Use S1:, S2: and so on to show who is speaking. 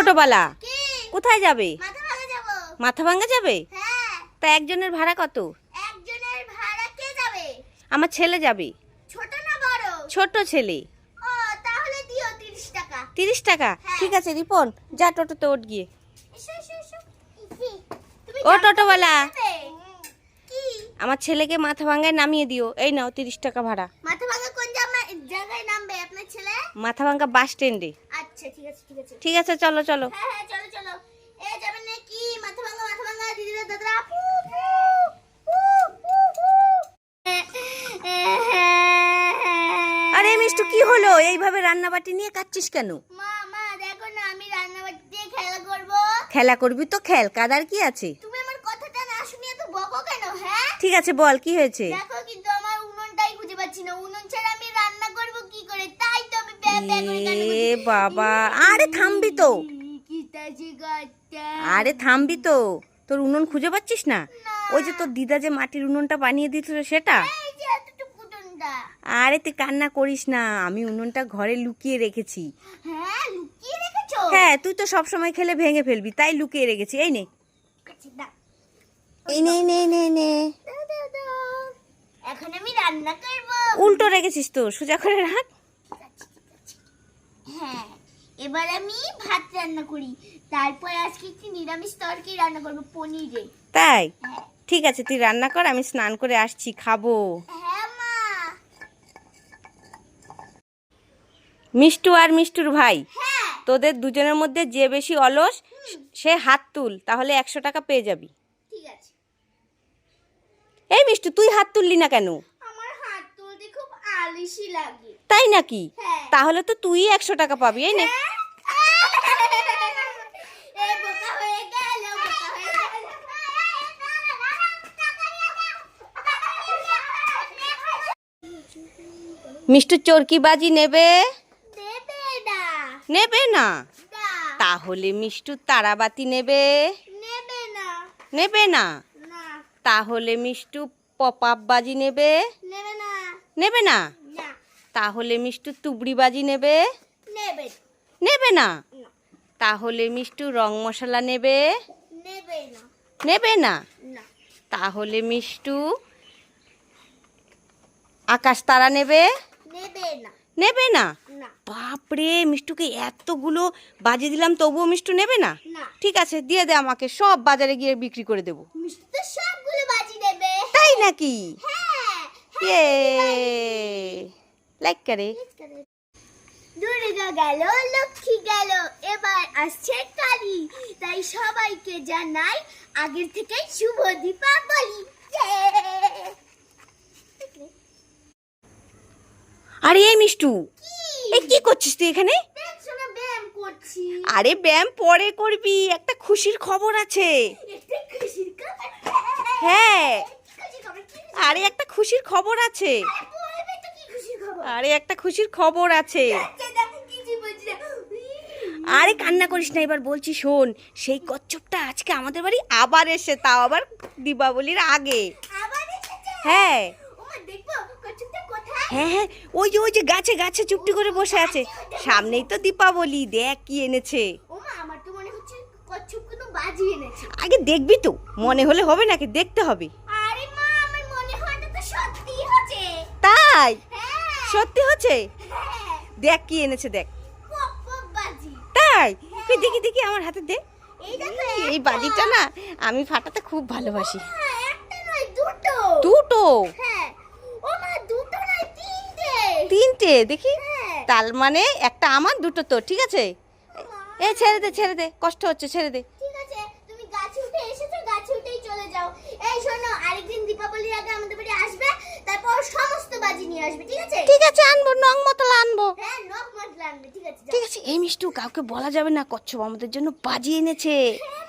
S1: টোটোওয়ালা? কোথায় যাবে?
S2: মাথা ভাঙা
S1: ভাঙ্গা যাবে?
S2: হ্যাঁ।
S1: তা একজনের ভাড়া কত?
S2: একজনের ভাড়া কে যাবে?
S1: আমার ছেলে যাবে।
S2: ছোট না বড়?
S1: ছোট ছেলে।
S2: ও তাহলে দিও 30 টাকা।
S1: তিরিশ টাকা?
S2: হ্যাঁ।
S1: ঠিক আছে রিপন যা টোটোতে ওঠ গিয়ে। ও? টোটোওয়ালা। আমার ছেলেকে মাথা ভাঙ্গায় নামিয়ে দিও। এই নাও তিরিশ টাকা ভাড়া।
S2: মাথা ভাঙা কোন জায়গায় নামবে আপনার ছেলে?
S1: মাথা ভাঙ্গা বাস স্ট্যান্ডে।
S2: আচ্ছা ঠিক আছে ঠিক আছে।
S1: ঠিক আছে চলো চলো।
S2: হ্যাঁ হ্যাঁ চলো চলো। এ যাবেন নাকি? মাথা ভাঙা মাথা ভাঙা দিদিরা দাদা। পু পু পু পু পু
S1: আরে মিষ্টু কি হলো? এইভাবে রান্নাবাটি নিয়ে কাচ্ছিস কেন?
S2: মা মা দেখো না আমি রান্নাবাটি দিয়ে খেলা করব।
S1: খেলা করবি তো খেল। কাদার কি আছে?
S2: তুমি আমার কথাটা না শুনিয়ে তো বকো কেন হ্যাঁ?
S1: ঠিক আছে বল কি হয়েছে?
S2: দেখো কিন্তু আমার উনুনটাই খুঁজে পাচ্ছি না। উনুন ছাড়া আমি রান্না করব কি করে? তাই তো আমি ব্যাগ ব্যাগ করে।
S1: বাবা আরে থামবি তো। আরে থামবি তো তোর উনুন খুঁজে পাচ্ছিস না। ওই যে তোর দিদা যে মাটির উনুনটা বানিয়ে দিয়েছিল সেটা? আরে তুই কান্না করিস না আমি উনুনটা ঘরে লুকিয়ে রেখেছি।
S2: হ্যাঁ
S1: তুই তো সব সময় খেলে ভেঙে ফেলবি তাই লুকিয়ে রেখেছি এই নে। এই নে নে নে নে
S2: দাও, দাও, দাও। এখন আমি রান্না করব।
S1: উল্টো রেখেছিস তো সোজা করে রাখ।
S2: এবার আমি ভাত রান্না করি। তারপর আজকে একটি নিরামিষ তরকারি রান্না করব পনিরে
S1: তাই?
S2: হ্যাঁ।
S1: ঠিক আছে তুই রান্না কর আমি স্নান করে আসছি খাব।
S2: হ্যাঁ
S1: মিষ্টু আর মিষ্টুর ভাই
S2: হ্যাঁ।
S1: তোদের দুজনের মধ্যে যে বেশি অলস সে হাত তুল তাহলে একশো টাকা পেয়ে যাবি।
S2: ঠিক আছে।
S1: এই মিষ্টু তুই হাত তুললি না কেন?
S2: আমার হাত তুলতে খুব আলিশি লাগে।
S1: তাই নাকি? তাহলে তো তুই একশো টাকা পাবি এই নে
S2: এ বোকা হয়ে গেল বোকা হয়ে গেল
S1: মিষ্টু চরকি বাজি নেবে? নেবে না। তাহলে মিষ্টু তারাবাতি নেবে?
S2: নেবে না।
S1: তাহলে মিষ্টু পপ আপ বাজি নেবে?
S2: নেবে না।
S1: তাহলে মিষ্টু তুবড়ি বাজি নেবে?
S2: নেবে।
S1: না? তাহলে মিষ্টু রং মশলা নেবে?
S2: নেবে না।
S1: তাহলে মিষ্টু আকাশ তারা নেবে?
S2: নেবে না।
S1: নেবে না?
S2: না।
S1: বাপরে মিষ্টুকে এতগুলো বাজে দিলাম তবুও মিষ্টু নেবে না? ঠিক আছে দিয়ে দে আমাকে সব বাজারে গিয়ে বিক্রি করে দেবো। তাই নাকি?
S2: হ্যাঁ
S1: ইয়ে। লাইক করে।
S2: দুর্গা গেল লক্ষ্মী গেল এবার আসছে কালী। তাই সবাইকে জানাই আগের থেকে শুভ দীপাবলি।
S1: আরে এই মিষ্টু। এই কি করছিস তুই এখানে? আরে ব্যায়াম পরে করবি একটা খুশির খবর আছে। হ্যাঁ। আরে একটা খুশির খবর আছে।
S2: আরে
S1: একটা খুশির খবর আছে। আরে কান্না করিস না এবার বলছি শোন সেই কচ্ছপটা আজকে আমাদের বাড়ি আবার এসে তাও আবার দীপাবলির আগে। হ্যাঁ
S2: ওমা দেখব কচ্ছপটা কোথায়
S1: হ্যাঁ হ্যাঁ ওই যে ওই যে গাছে গাছে চুপটি করে বসে আছে। সামনেই তো দীপাবলি দেখ কি এনেছে। আগে দেখবি তো মনে হলে হবে নাকি দেখতে হবে।
S2: আরে মা আমার মনে হয় না তো সত্যি হচ্ছে।
S1: তাই?
S2: হ্যাঁ।
S1: সত্যি হচ্ছে?
S2: হ্যাঁ।
S1: দেখ কি এনেছে দেখ। তাই? তুই দেখি দেখি আমার হাতে দে।
S2: এই দেখো
S1: বাজিটা না আমি ফাটাতে খুব ভালোবাসি।
S2: হ্যাঁ, দুটো
S1: দুটো
S2: হ্যাঁ ও মা দুটো নয় তিনটে
S1: তিনটে দেখি? তার মানে একটা আমার দুটো তো ঠিক আছে? এ ছেড়ে দে ছেড়ে দে কষ্ট হচ্ছে ছেড়ে দে।
S2: ঠিক আছে তুমি গাছে উঠে এসেছ গাছে উঠেই চলে যাও। এই শোনো আরেকদিন দীপাবলির আগে আমাদের বাড়ি আসবে তারপর সমস্ত বাজি নিয়ে আসবে ঠিক আছে?
S1: ঠিক আছে আনব নং মতলা আনব।
S2: হ্যাঁ নখ মশলা আনবে ঠিক আছে
S1: ঠিক আছে এই মিষ্টু কাউকে বলা যাবে না কচ্ছপ আমাদের জন্য বাজি এনেছে।
S2: হ্যাঁ,